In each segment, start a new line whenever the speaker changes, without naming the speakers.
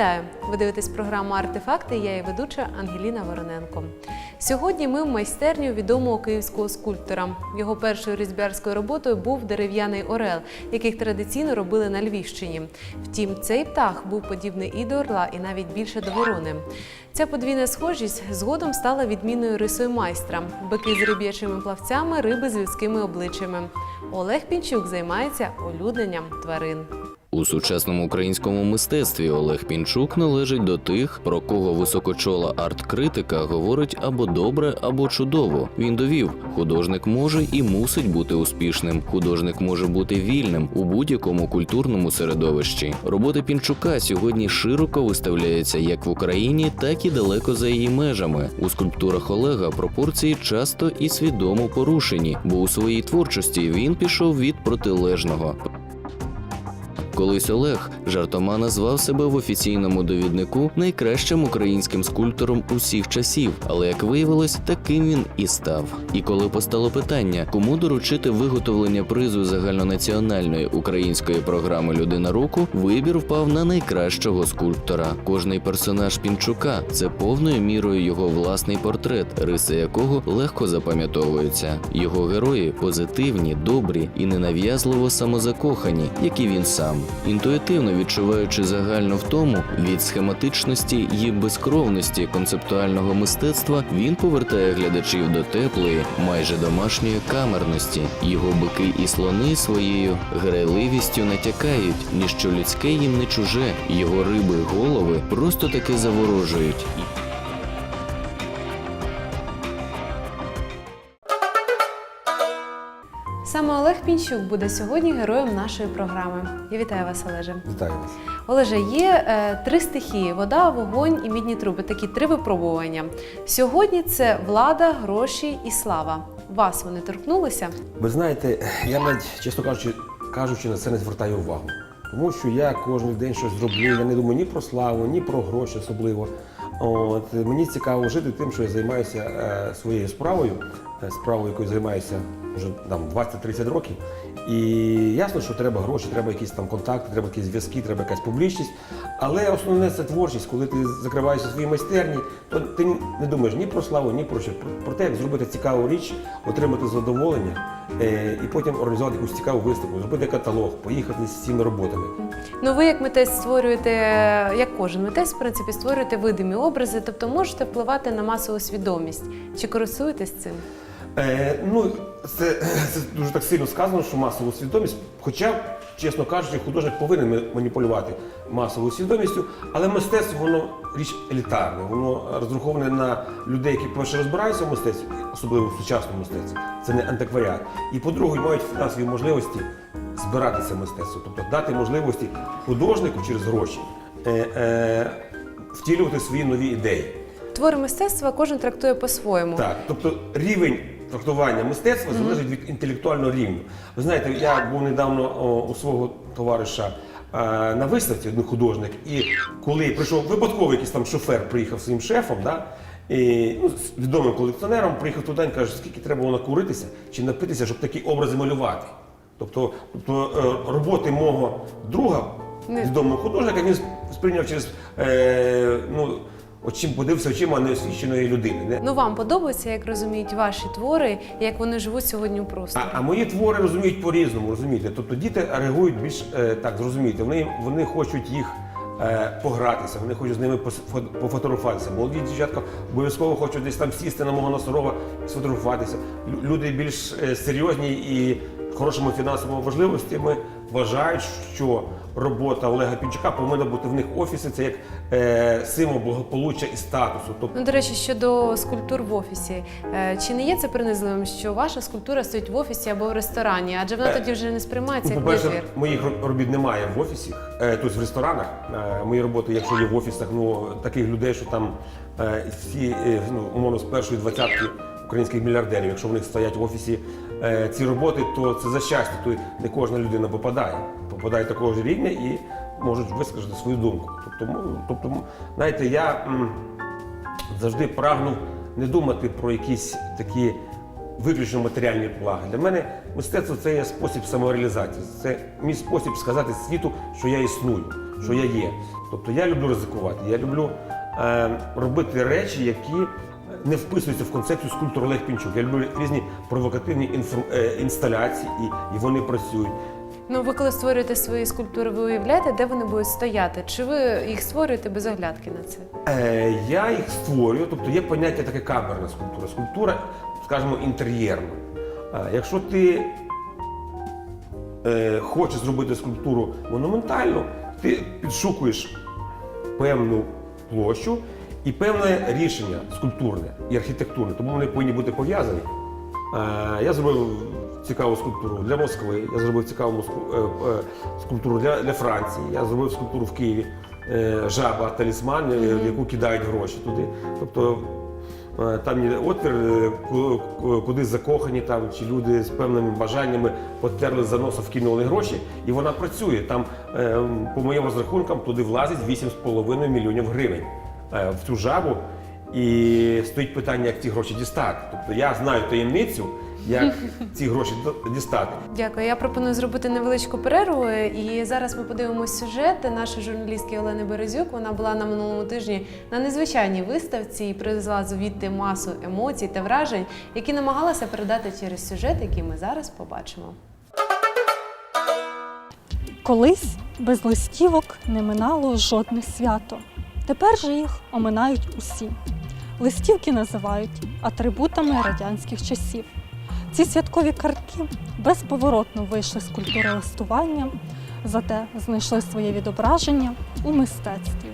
Вітаю! Ви дивитесь програму Артефакти. Я її ведуча Ангеліна Вороненко. Сьогодні ми в майстерню відомого київського скульптора. Його першою різьбярською роботою був дерев'яний орел, яких традиційно робили на Львівщині. Втім, цей птах був подібний і до орла, і навіть більше до ворони. Ця подвійна схожість згодом стала відмінною рисою майстра: бики з риб'ячими плавцями, риби з людськими обличчями. Олег Пінчук займається улюдненням тварин.
У сучасному українському мистецтві Олег Пінчук належить до тих, про кого високочола арт-критика говорить або добре, або чудово. Він довів, художник може і мусить бути успішним. Художник може бути вільним у будь-якому культурному середовищі. Роботи Пінчука сьогодні широко виставляються як в Україні, так і далеко за її межами. У скульптурах Олега пропорції часто і свідомо порушені, бо у своїй творчості він пішов від протилежного. Колись Олег жартома назвав себе в офіційному довіднику найкращим українським скульптором усіх часів, але як виявилось, таким він і став. І коли постало питання, кому доручити виготовлення призу загальнонаціональної української програми Людина року, вибір впав на найкращого скульптора. Кожний персонаж Пінчука це повною мірою його власний портрет, риси якого легко запам'ятовуються. Його герої позитивні, добрі і ненав'язливо самозакохані, як і він сам. Інтуїтивно відчуваючи загальну втому від схематичності і безкровності концептуального мистецтва, він повертає глядачів до теплої, майже домашньої камерності. Його бики і слони своєю грайливістю натякають, ніщо людське їм не чуже. Його риби голови просто таки заворожують.
Саме Олег Пінчук буде сьогодні героєм нашої програми. Я вітаю вас, Олеже.
Вітаю вас.
Олеже, є е, три стихії: вода, вогонь і мідні труби. Такі три випробування. Сьогодні це влада, гроші і слава. Вас вони торкнулися?
Ви знаєте, я навіть, чесно кажучи, кажучи, на це не звертаю увагу. Тому що я кожен день щось зроблю. Я не думаю ні про славу, ні про гроші особливо. От, мені цікаво жити тим, що я займаюся е, своєю справою, е, справою, якою займаюся вже там 20-30 років. І ясно, що треба гроші, треба якісь там контакти, треба якісь зв'язки, треба якась публічність. Але основне це творчість. Коли ти закриваєшся в своїй майстерні, то ти не думаєш ні про славу, ні про що. Про- Про те, як зробити цікаву річ, отримати задоволення е, і потім організувати якусь цікаву виставку, зробити каталог, поїхати з цими роботами.
Ну, ви як митець створюєте, як кожен митець, в принципі, створюєте видимі образи, тобто можете впливати на масову свідомість. Чи користуєтесь цим?
Е, ну, це, це дуже так сильно сказано, що масову свідомість. Хоча, чесно кажучи, художник повинен маніпулювати масовою свідомістю, але мистецтво воно річ елітарне, воно розраховане на людей, які перше розбираються в мистецтві, особливо в сучасному мистецтві. Це не антикваріат. І по-друге, мають фінансові можливості збирати це мистецтво, тобто дати можливості художнику через гроші е, е, втілювати свої нові ідеї.
Твори мистецтва кожен трактує по-своєму.
Так, тобто рівень трактування мистецтва залежить від інтелектуального рівня. Ви знаєте, я був недавно о, у свого товариша е, на виставці, один художник, і коли прийшов випадково якийсь там шофер, приїхав своїм шефом, да, і, ну, з відомим колекціонером, приїхав туди і каже, скільки треба було накуритися чи напитися, щоб такі образи малювати. Тобто, тобто е, роботи мого друга, відомого художника, він сприйняв через е, ну, очим подивився очима неосвіченої людини. Не?
Ну вам подобається, як розуміють ваші твори, як вони живуть сьогодні у просторі?
А, а мої твори розуміють по-різному, розумієте? Тобто діти реагують більш е, так, зрозумієте, вони, вони хочуть їх е, погратися, вони хочуть з ними пофотографуватися. Молоді дівчатка обов'язково хочуть десь там сісти на мого носорога сфотографуватися. Лю- Люди більш е, серйозні і хорошими фінансовими можливостями вважають, що робота Олега Пінчука повинна бути в них офісі. Це як е, символ благополуччя і статусу. Тобто
Ну, до речі, щодо скульптур в офісі, е, чи не є це принизливим, що ваша скульптура стоїть в офісі або в ресторані? Адже вона
Е,
тоді вже не сприймається як
по-перше, моїх роб- робіт немає в офісі, е, тобто в ресторанах. Е, Мої роботи, якщо є в офісах, ну таких людей, що там е, всі е, ну, умовно з першої двадцятки українських мільярдерів, якщо в них стоять в офісі е, ці роботи, то це за щастя. То не кожна людина попадає. Попадає такого ж рівня і можуть висказати свою думку. Тобто, тобто, знаєте, я завжди прагнув не думати про якісь такі виключно матеріальні блага. Для мене мистецтво це є спосіб самореалізації. Це мій спосіб сказати світу, що я існую. що я є. Тобто я люблю ризикувати, я люблю е, робити речі, які не вписуються в концепцію скульптора Олег Пінчук. Я люблю різні провокативні інфор- е, інсталяції, і, і вони працюють.
Ну, ви коли створюєте свої скульптури, ви уявляєте, де вони будуть стояти? Чи ви їх створюєте без оглядки на це?
Е, я їх створюю, тобто є поняття таке камерна скульптура. Скульптура, скажімо, інтер'єрна. Е, якщо ти е, хочеш зробити скульптуру монументальну, ти підшукуєш певну площу і певне рішення скульптурне і архітектурне, тому вони повинні бути пов'язані. Е, я зробив цікаву скульптуру для Москви, я зробив цікаву е, е, скульптуру для, для Франції, я зробив скульптуру в Києві. е, Жаба, талісман, в яку кидають гроші туди. Тобто там є отвір, ку- ку- куди закохані там, чи люди з певними бажаннями потерли за носа, вкинули гроші, і вона працює. Там, по моїм розрахункам, туди влазить 8,5 мільйонів гривень в цю жабу. І стоїть питання, як ці гроші дістати. Тобто я знаю таємницю, як ці гроші дістати.
Дякую. Я пропоную зробити невеличку перерву. І зараз ми подивимося сюжет нашої журналістки Олени Березюк. Вона була на минулому тижні на незвичайній виставці і привезла звідти масу емоцій та вражень, які намагалася передати через сюжет, який ми зараз побачимо.
Колись без листівок не минало жодне свято. Тепер же їх оминають усі. Листівки називають атрибутами радянських часів. Ці святкові картки безповоротно вийшли з культури листування, зате знайшли своє відображення у мистецтві.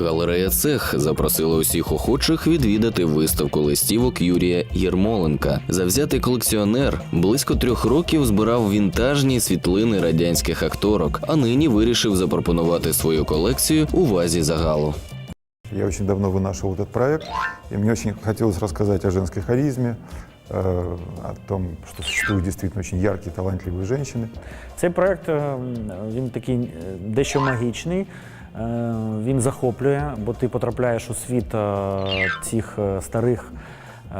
Галерея Цех запросила усіх охочих відвідати виставку листівок Юрія Єрмоленка. Завзятий колекціонер близько трьох років збирав вінтажні світлини радянських акторок, а нині вирішив запропонувати свою колекцію увазі загалу.
Я очень давно вынашивал этот проект, и мне очень хотелось рассказать о женской харизме, э, о том, что существуют действительно очень яркие, талантливые женщины.
Цей проект е, він такий е, дещо магічний. Е, Він захоплює, бо ти потрапляєш у світ е, цих е, старих, е, е,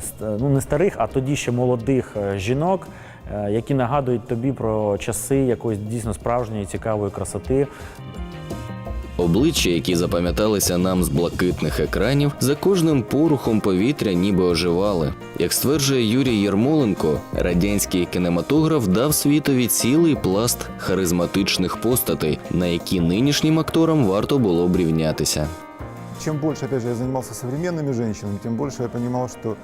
ст- ну не старих, а тоді ще молодих е, жінок, е, які нагадують тобі про часи якоїсь дійсно справжньої цікавої красоти.
Обличчя, які запам'яталися нам з блакитних екранів, за кожним порухом повітря ніби оживали. Як стверджує Юрій Єрмоленко, радянський кінематограф дав світові цілий пласт харизматичних постатей, на які нинішнім акторам варто було б рівнятися.
Чем больше, опять же, я занимался современными женщинами, тем больше я понимал, что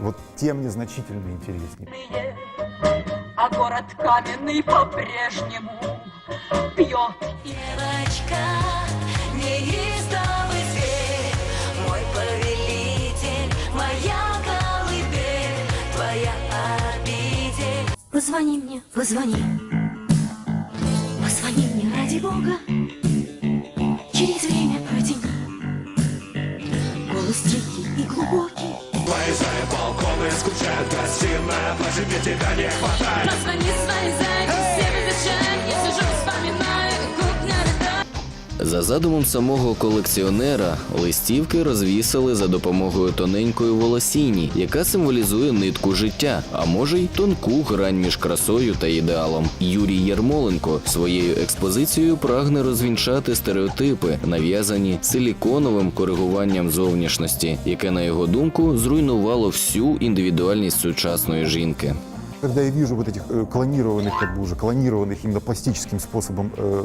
вот те мне значительно интереснее.
а город каменный по-прежнему пьет.
Девочка, неистовый зверь, мой повелитель, моя колыбель, твоя обитель. Позвони мне, позвони, позвони мне ради Бога, через время протяни. Голос тихий и глубокий. Позвони своей заднице, безотчай, я сижу, вспоминаю, как на
За задумом самого колекціонера, листівки розвісили за допомогою тоненької волосіні, яка символізує нитку життя, а може й тонку грань між красою та ідеалом. Юрій Ярмоленко своєю експозицією прагне розвінчати стереотипи, нав'язані силіконовим коригуванням зовнішності, яке, на його думку, зруйнувало всю індивідуальність сучасної жінки.
Когда я вижу вот этих э, клонированных, как бы уже клонированных именно пластическим способом э,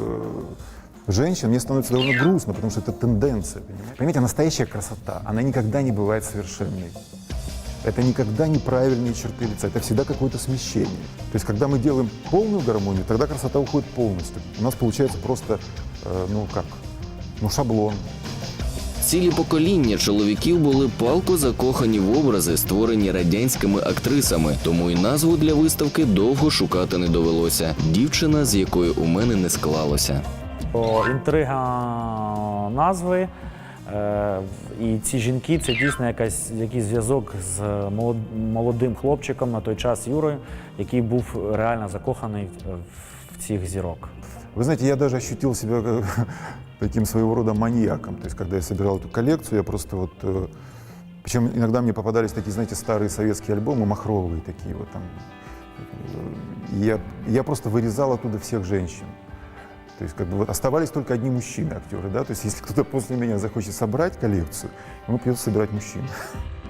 женщин, мне становится довольно грустно, потому что это тенденция. Понимаете? понимаете, настоящая красота, она никогда не бывает совершенной. Это никогда неправильные черты лица, это всегда какое-то смещение. То есть, когда мы делаем полную гармонию, тогда красота уходит полностью. У нас получается просто, э, ну как, ну шаблон.
Цілі покоління чоловіків були палко закохані в образи, створені радянськими актрисами, тому і назву для виставки довго шукати не довелося. Дівчина, з якою у мене не склалося.
О, Інтрига назви. е, І ці жінки це дійсно якась, якийсь зв'язок з молод- молодим хлопчиком на той час Юрою, який був реально закоханий в цих зірок.
Вы знаете, я даже ощутил себя как таким своего рода маньяком. То есть, когда я собирал эту коллекцию, я просто вот... э, Причем иногда мне попадались такие, знаете, старые советские альбомы, махровые такие вот там. Э, И я, я просто вырезал оттуда всех женщин. То есть как бы вот оставались только одни мужчины актеры, да, то есть если кто-то после меня захочет собрать коллекцию, ему придется собирать мужчин.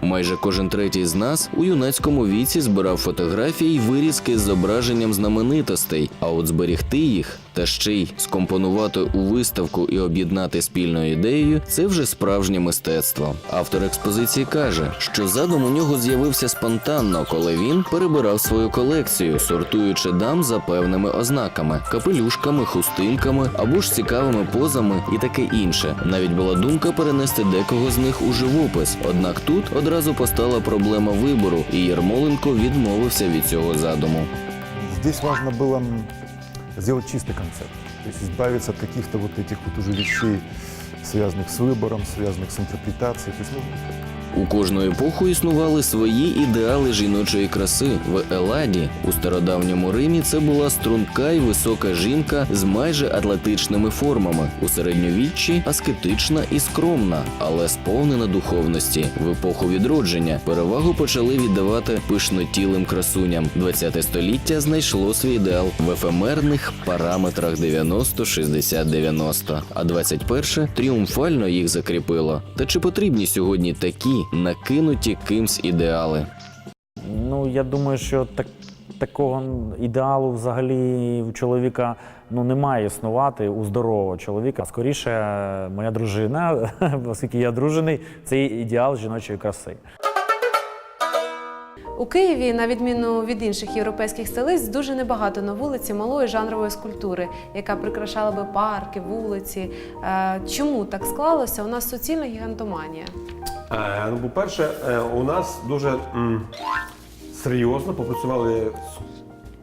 Майже кожен третій з нас у юнацькому віці збирав фотографії й вирізки з зображенням знаменитостей, а от зберігти їх та ще й скомпонувати у виставку і об'єднати спільною ідеєю це вже справжнє мистецтво. Автор експозиції каже, що задум у нього з'явився спонтанно, коли він перебирав свою колекцію, сортуючи дам за певними ознаками, капелюшками, хустинками або ж цікавими позами і таке інше. Навіть була думка перенести декого з них у живопис. Однак тут одразу постала проблема вибору, і Єрмоленко відмовився від цього задуму.
Здесь важно было м, сделать чистый концепт, то есть избавиться от каких-то вот этих вот уже вещей, связанных с выбором, связанных с интерпретацией. То есть, ну,
у кожну епоху існували свої ідеали жіночої краси. В Еладі у стародавньому Римі це була струнка й висока жінка з майже атлетичними формами. У середньовіччі аскетична і скромна, але сповнена духовності. В епоху відродження перевагу почали віддавати пишнотілим красуням. 20 століття знайшло свій ідеал в ефемерних параметрах 90-60-90, а 21 тріумфально їх закріпило. Та чи потрібні сьогодні такі накинуті кимсь ідеали?
Ну, я думаю, що так, такого ідеалу взагалі у чоловіка ну, не має існувати у здорового чоловіка. Скоріше, моя дружина, оскільки я дружений, це ідеал жіночої краси.
У Києві, на відміну від інших європейських столиць, дуже небагато на вулиці малої жанрової скульптури, яка прикрашала би парки, вулиці. Е, Чому так склалося? У нас суцільна гігантоманія.
Е, Ну, по-перше, е, у нас дуже серйозно попрацювали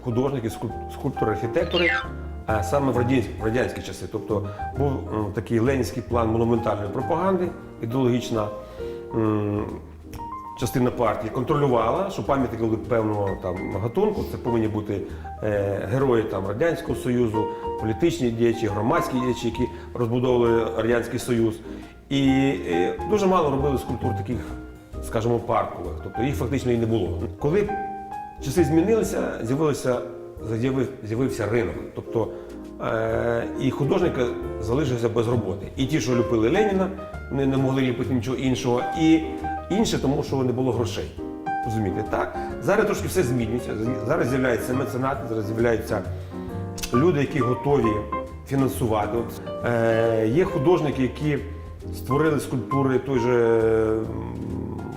художники, скульп- скульптори, архітектори е, саме в радянські, часи. Тобто був такий ленінський план монументальної пропаганди, ідеологічна частина партії контролювала, що пам'ятники були певного там гатунку. Це повинні бути е, герої там Радянського Союзу, політичні діячі, громадські діячі, які розбудовували Радянський Союз. І е, дуже мало робили скульптур таких, скажімо, паркових. Тобто їх фактично і не було. Коли часи змінилися, з'явилося з'явив- з'явився ринок. Тобто е, і художники залишилися без роботи. І ті, що ліпили Леніна, вони не могли ліпити нічого іншого, і інші, тому що не було грошей. Розумієте, так? Зараз трошки все змінюється. Зараз з'являються меценати, зараз з'являються люди, які готові фінансувати. Е, є художники, які створили скульптури, той же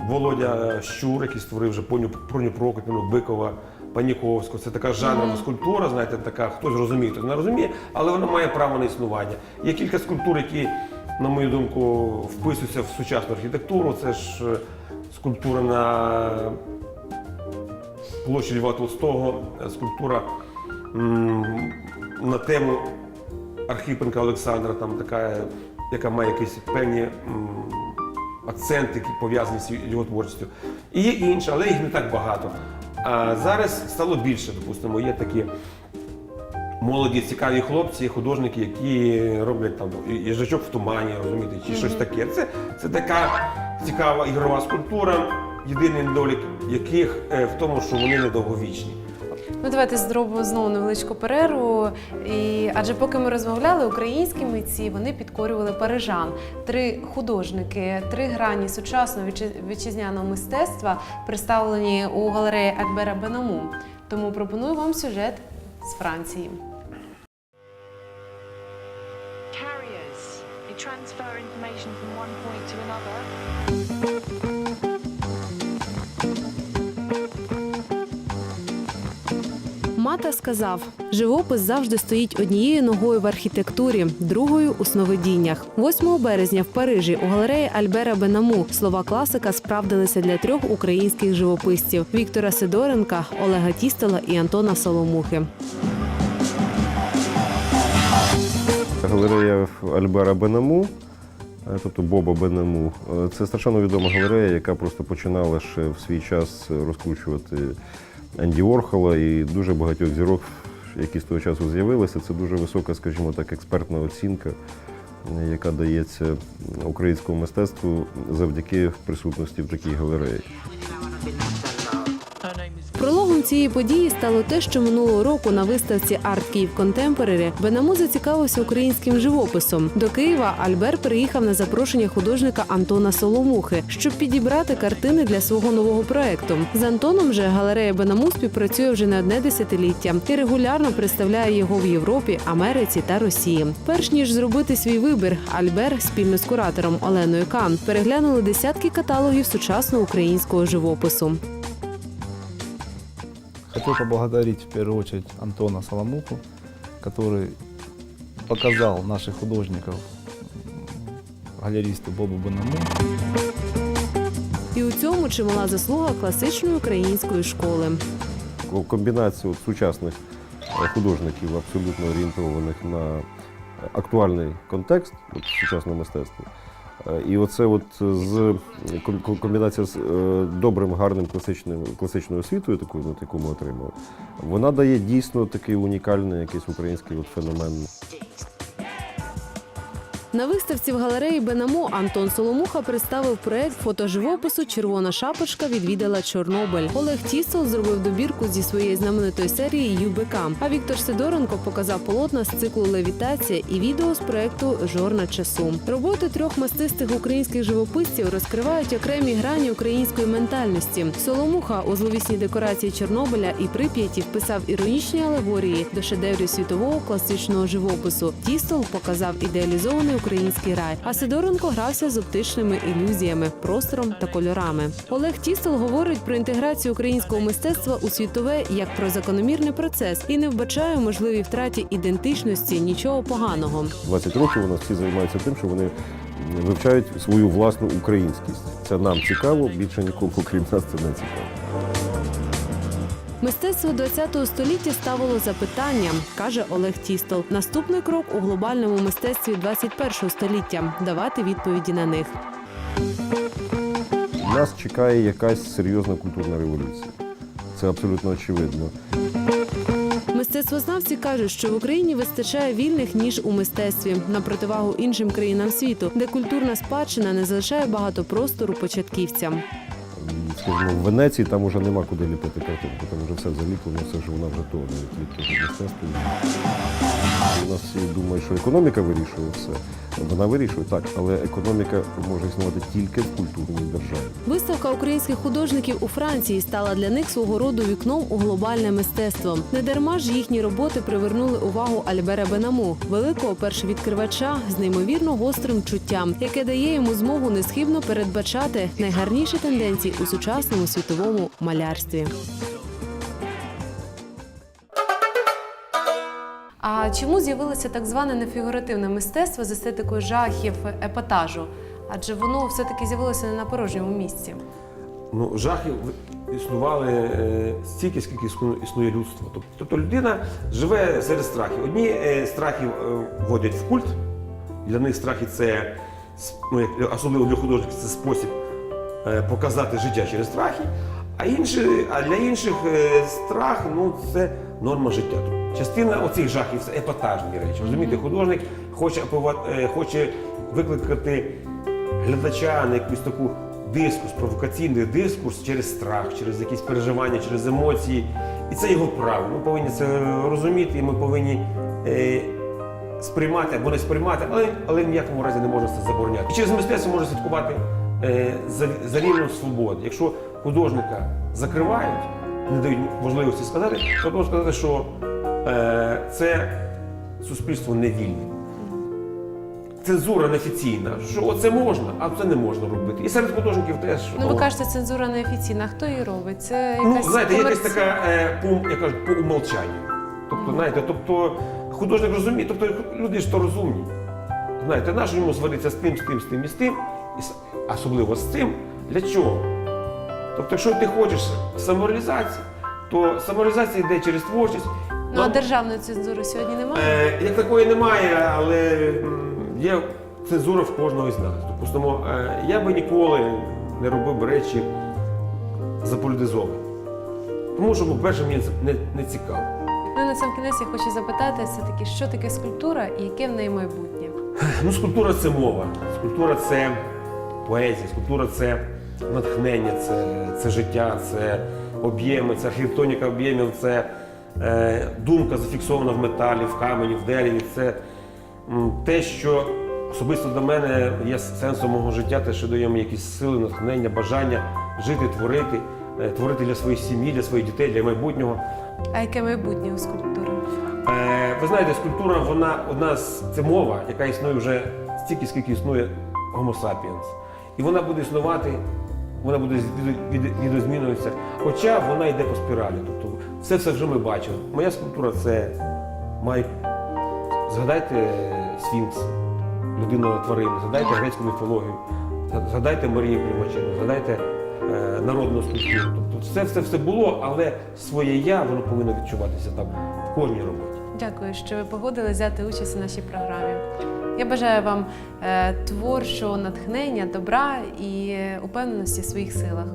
Володя Щур, який створив вже Проню Прокопіну, Бикова, Паніковського. Це така жанрова скульптура, знаєте, така, хтось розуміє, хтось не розуміє, але вона має право на існування. Є кілька скульптур, які, на мою думку, вписуються в сучасну архітектуру. Це ж е, скульптура на площі Льва Толстого, е, скульптура на тему Архипенка Олександра, там така, яка має якісь певні акценти, які пов'язані з його творчістю. І є інша, але їх не так багато. А зараз стало більше, допустимо, є такі молоді, цікаві хлопці, художники, які роблять там їжачок в тумані, розумієте, чи щось таке. Це, це така цікава ігрова скульптура, єдиний недолік яких е, в тому, що вони недовговічні.
Ну, давайте зробимо знову невеличку перерву. І, адже поки ми розмовляли, українські митці вони підкорювали парижан. Три художники, три грані сучасного вітчи- вітчизняного мистецтва представлені у галереї Акбера Бенаму. Тому пропоную вам сюжет з Франції.
transfer information from one point to another.
Мата сказав: живопис завжди стоїть однією ногою в архітектурі, другою у сновидіннях. 8 березня в Парижі у галереї Альбера Бенаму слова класика справдилися для трьох українських живописців: Віктора Сидоренка, Олега Тістола і Антона Соломухи.
Галерея Альбера Бенаму, е, тобто Боба Бенаму, е, це страшенно відома галерея, яка просто починала ще в свій час розкручувати Енді Орхола і дуже багатьох зірок, які з того часу з'явилися. Це дуже висока, скажімо так, експертна оцінка, яка дається українському мистецтву завдяки присутності в такій галереї.
Прологом цієї події стало те, що минулого року на виставці Арт Київ Контемпорарі Бенаму зацікавився українським живописом. До Києва Альбер приїхав на запрошення художника Антона Соломухи, щоб підібрати картини для свого нового проекту. З Антоном же галерея Бенаму співпрацює вже не одне десятиліття і регулярно представляє його в Європі, Америці та Росії. Перш ніж зробити свій вибір, Альбер спільно з куратором Оленою Кан переглянули десятки каталогів сучасного українського живопису.
Хотел поблагодарить в первую очередь Антона Соломуху, который показал наших художников галеристу Бобу Банаму.
І у цьому чимала заслуга класичної української школи.
Ко- Комбінація от сучасних е, художників, абсолютно орієнтованих на актуальний контекст от, сучасного мистецтва. І оце от з ком- ком- комбінація з е, добрим, гарним класичним, класичною освітою, такою, от, яку ми отримали, вона дає дійсно такий унікальний якийсь український от феномен.
На виставці в галереї Бенамо Антон Соломуха представив проект фотоживопису Червона шапочка відвідала Чорнобиль. Олег Тісол зробив добірку зі своєї знаменитої серії ЮБК. А Віктор Сидоренко показав полотна з циклу Левітація і відео з проекту Жорна часу. Роботи трьох мастистих українських живописців розкривають окремі грані української ментальності. Соломуха у зловісній декорації Чорнобиля і Прип'яті вписав іронічні алегорії до шедеврів світового класичного живопису. Тістол показав ідеалізований український рай. А Сидоренко грався з оптичними ілюзіями, простором та кольорами. Олег Тістол говорить про інтеграцію українського мистецтва у світове як про закономірний процес і не вбачає у можливій втраті ідентичності нічого поганого.
20 років у нас всі займаються тим, що вони вивчають свою власну українськість. Це нам цікаво, більше нікому, крім нас, це не цікаво.
Мистецтво ХХ століття ставило запитання, каже Олег Тістол. Наступний крок у глобальному мистецтві 21 століття давати відповіді на них.
Нас чекає якась серйозна культурна революція. Це абсолютно очевидно.
Мистецтвознавці кажуть, що в Україні вистачає вільних ніж у мистецтві на противагу іншим країнам світу, де культурна спадщина не залишає багато простору початківцям.
Скажімо, в Венеції там вже нема куди ліпити картинку, там вже все заліплено, все ж вона вже то, не тільки мистецтво. У нас всі думають, що економіка вирішує все. Вона вирішує так, але економіка може існувати тільки в культурній державі.
Виставка українських художників у Франції стала для них свого роду вікном у глобальне мистецтво. Недарма ж їхні роботи привернули увагу Альбера Бенаму, великого першовідкривача з неймовірно гострим чуттям, яке дає йому змогу несхибно передбачати найгарніші тенденції у сучасному світовому малярстві. А чому з'явилося так зване нефігуративне мистецтво з естетикою жахів, епатажу? Адже воно все-таки з'явилося не на порожньому місці.
Ну, жахи існували е, стільки, скільки існує- людство. Тобто людина живе серед страхів. Одні е, страхи е, вводять в культ. Для них страхи це ну, особливо для художників, це спосіб показати життя через страхи. А, інші, а для інших е, страх ну, це норма життя. Частина оцих жахів це епатажні речі. Розумієте, художник хоче, е, хоче викликати глядача на якусь таку дискурс, провокаційний дискурс через страх, через якісь переживання, через емоції. І це його право. Ми повинні це розуміти, і ми повинні е, сприймати або не сприймати, але, але ніякому разі не можна це забороняти. І через мистецтво можна слідкувати е, за, за рівнем свободи. Якщо художника закривають, не дають можливості сказати, то можна сказати, що е, це суспільство невільне цензура неофіційна, що це можна, а це не можна робити. І серед художників теж.
Ну, ви
о,
кажете, цензура неофіційна. Хто її робить? Це
ну,
якась
знаєте, якась така е, по, я кажу, по умолчанню. Тобто, знаєте, тобто художник розуміє, тобто люди ж то розумні. Знаєте, наш йому свариться з тим, з тим, з тим і з тим, особливо з цим. Для чого? Тобто, якщо ти хочеш самореалізації, то самореалізація йде через творчість.
Ну а державної цензури сьогодні немає?
Е, як такої немає, але є цензура в кожного із нас. Допустимо, е, я би ніколи не робив речі заполітизовані. Тому що, по-перше, мені це не, не цікаво.
Ну на сам кінець я хочу запитати все таки, що таке скульптура і яке в неї майбутнє?
Ну, скульптура це мова, скульптура це поезія, скульптура це натхнення, це, це життя, це, об'єми, це архітектоніка об'ємів, це е, думка зафіксована в металі, в камені, в дереві. Це м, те, що особисто до мене є сенсом мого життя, те, що дає мені якісь сили, натхнення, бажання жити, творити, е, творити для своєї сім'ї, для своїх дітей, для майбутнього.
А яке майбутнє у скульптури?
Е, ви знаєте, скульптура вона одна з це мова, яка існує вже стільки, скільки існує Homo sapiens. І вона буде існувати, вона буде від- від- відозмінюватися. Хоча вона йде по спіралі. Тобто все це вже ми бачимо. Моя скульптура це має. Згадайте Сфінкс, людину тварину, згадайте грецьку міфологію, згадайте Марію Клімачину, згадайте е, народну скульптуру. Тобто все, все, все було, але своє я воно повинно відчуватися там в кожній роботі.
Дякую, що ви погодились взяти участь у нашій програмі. Я бажаю вам е, творчого натхнення, добра і упевненості в своїх силах.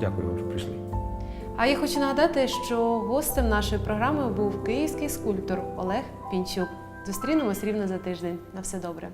Дякую вам, що прийшли.
А я хочу нагадати, що гостем нашої програми був київський скульптор Олег Пінчук. Зустрінемось рівно за тиждень. На все добре.